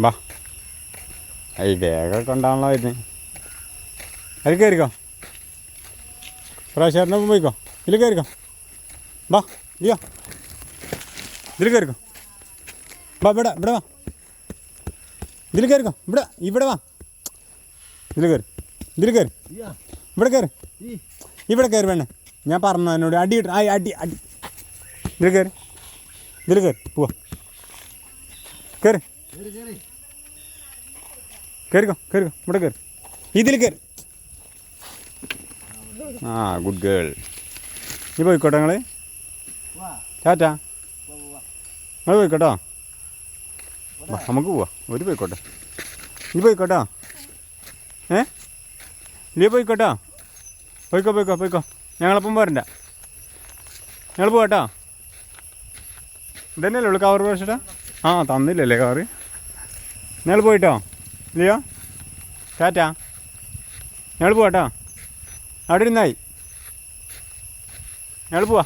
ബാ ഈ ബാഗൊക്കെ ഉണ്ടാണല്ലോ ഇതിന് അതിൽ കയറിക്കോ. പ്രാവശ്യം പോയിക്കോ. ഇതിൽ കയറിക്കോ. ബാ ഇയ്യോ. ഇതിൽ കയറിക്കോ. ബാ ഇവിടെ ഇവിടെ വാ. ഇതിൽ കയറിക്കോ. ഇവിടെ ഇവിടെ വാ. ഇതിൽ കയറി. ഇതിൽ കയറി. ഇവിടെ കയറി. ഇവിടെ കയറി വേണേ ഞാൻ പറഞ്ഞു എന്നോട് അടി ഇട്ട് ആ അടി അടി. ഇതിൽ കയറി. ഇതിൽ കയറി. പോവാ. കയറി. കയറിക്കോ കയറിക്കോ ഇവിടെ കയറി ഇതിൽ കയറി ആ ഗുഡ് ഗേൾ നീ പോയിക്കോട്ടെ നിങ്ങൾ ടാറ്റാ. നിങ്ങൾ പോയിക്കോട്ടോ? നമുക്ക് പോവാ. ഒരു പോയിക്കോട്ടെ. നീ പോയിക്കോട്ടോ? ഏ? നീ പോയിക്കോട്ടോ? പോയിക്കോ പോയിക്കോ പോയിക്കോ. ഞങ്ങളപ്പം പോരണ്ട ഞങ്ങൾ പോകട്ടോ ഇതന്നെയല്ലേ ഉള്ളു കവർ മേടിച്ചിട്ടാ ആ തന്നില്ലല്ലേ കവർ ഞങ്ങൾ പോയിട്ടോ? ഇല്ലയോ ടാറ്റാ? ഞങ്ങൾ പോവാട്ടോ അവിടെ ഇരുന്നായി. ഞങ്ങൾ പോവാ.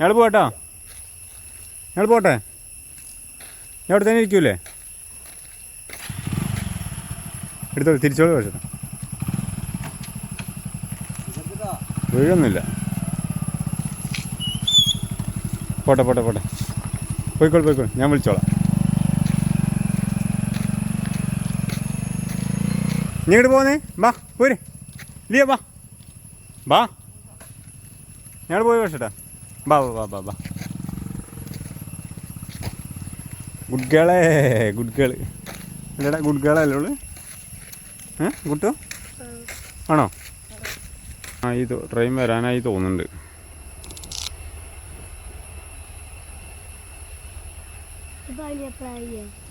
ഞങ്ങൾ പോവാട്ടോ ഞങ്ങൾ പോട്ടെ. ഞാൻ അവിടെ തന്നെ ഇരിക്കൂലേ? എടുത്തോളൂ തിരിച്ചോളൂ പക്ഷേ വീഴൊന്നുമില്ല. പോട്ടെ പോട്ടെ പോട്ടെ. പോയിക്കോളൂ പോയിക്കോളൂ. ഞാൻ വിളിച്ചോളാം. നീ ഇങ്ങോട്ട് പോന്നേ. ബാ പോര്. ലിയ ബാ. ബാ. ഞങ്ങൾ പോയി പക്ഷേട്ടാ ബാ ബാ ബാ ബാ ഗുഡ് ഗേളേ ഗുഡ് ഗേൾ അല്ലടാ ഗുഡ് ഗേളല്ലേ ഉള്ളു? ഏ കുട്ടോ? ആണോ? ആ ഈ തോ- ട്രെയിൻ വരാനായി തോന്നുന്നുണ്ട്. minha praia.